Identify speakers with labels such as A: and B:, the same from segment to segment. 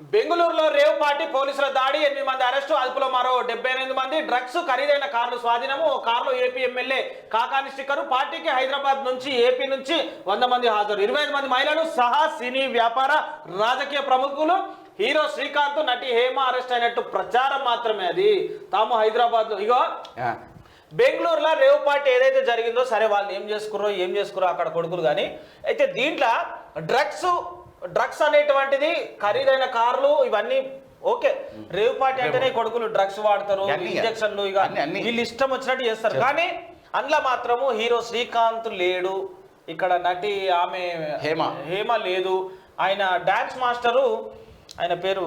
A: బెంగళూరులో rave party పోలీసుల దాడి ఎనిమిది మంది అరెస్టు అదుపులో మరో డెబ్బై ఎనిమిది మంది డ్రగ్స్ ఖరీదైన కార్లు స్వాధీనము. ఓ కారులో ఏపీ ఎమ్మెల్యే కాకాని స్టిక్కరు పార్టీకి హైదరాబాద్ నుంచి ఏపీ నుంచి వంద మంది హాజరు. ఇరవై ఐదు మంది మహిళలు సహా సినీ వ్యాపార రాజకీయ ప్రముఖులు. హీరో శ్రీకాంత్ నటి హేమ అరెస్ట్ అయినట్టు ప్రచారం మాత్రమే అది. తాము హైదరాబాద్లో ఇగో బెంగళూరులో రేవ్ పార్టీ ఏదైతే జరిగిందో సరే వాళ్ళు ఏం చేసుకుర్రో ఏం చేసుకుర్రో అక్కడ కొడుకులు కానీ అయితే దీంట్లో డ్రగ్స్ డ్రగ్స్ అనేటువంటిది ఖరీదైన కార్లు ఇవన్నీ ఓకే. రేవ్ పార్టీ అంటేనే కొడుకులు డ్రగ్స్ వాడతారు. ఇంజక్షన్లు ఇక. వీళ్ళు ఇష్టం వచ్చినట్టు చేస్తారు. కానీ అందులో మాత్రము హీరో శ్రీకాంత్ లేడు. ఇక్కడ నటి ఆమె
B: హేమ.
A: హేమ లేదు. ఆయన డాన్స్ మాస్టరు ఆయన పేరు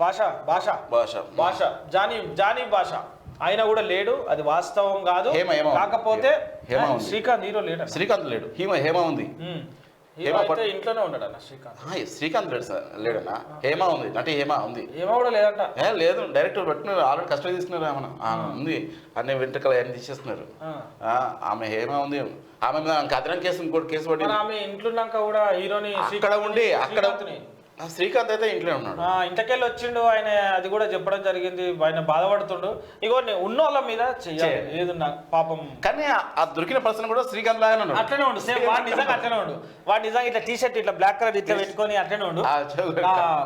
A: భాష భాష.
B: భాష.
A: భాష. జానీ జానీ భాష. ఆయన కూడా లేడు. అది వాస్తవం కాదు. కాకపోతే. శ్రీకాంత్ హీరో లేడు
B: శ్రీకాంత్ లేడు. హేమ హేమ ఉంది. హేమ
A: ఇంట్లోనే ఉన్నాడు శ్రీకాంత్.
B: శ్రీకాంత్ లేడు సార్ లేడన్నా. హేమ ఉంది నటి హేమ ఉంది.
A: హేమ కూడా లేదంట.
B: ఏ లేదు డైరెక్ట్ పెట్టుకున్నారు ఆల్రెడీ కస్టడీ తీసుకున్నారు ఆమె ఉంది అన్ని వెంట్రుకలు అన్ని తీసేస్తున్నారు. ఆమె హేమ ఉంది. ఆమె మీద కథనం కేసు ఇంకోటి కేసు పడింది.
A: ఆమె ఇంట్లోన్నాక కూడా హీరోని
B: అక్కడ ఉండి అక్కడ శ్రీకాంత్ అయితే ఇంట్లో ఉన్నాడు.
A: ఇంతకెళ్ళి వచ్చిండు ఆయన అది కూడా చెప్పడం జరిగింది ఆయన బాధపడుతుండు. ఇగో నే- ఉన్నోళ్ళ మీద చెయ్యాలి. ఏదున్నా పాపం.
B: కానీ ఆ- దొరికిన పర్సన్ కూడా శ్రీకాంత్ లాగానే ఉన్నాడు.
A: అట్లనే ఉండు సేమ్ వాడు నిజంగా అట్లనే ఉండు. వాడు నిజంగా ఇట్లా టీ షర్ట్ ఇట్లా బ్లాక్ కలర్ ఇట్లా పెట్టుకొని అట్లనే ఉండు.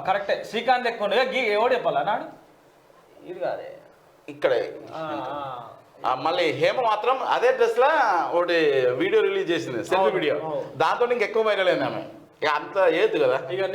A: కరెక్టే శ్రీకాంత్ ఎక్కువ ఉండు. ఎవడు చెప్పాలా? నాడు? ఇది కాదే.
B: ఇక్కడే. మళ్ళీ హేమ మాత్రం అదే డ్రెస్ లా ఒకటి వీడియో రిలీజ్ చేసింది సెల్ఫీ వీడియో. దాంతో ఇంకెక్కువ వైరల్ అయింది ఆమె. ఇక అంత ఏది కదా.
A: ఇక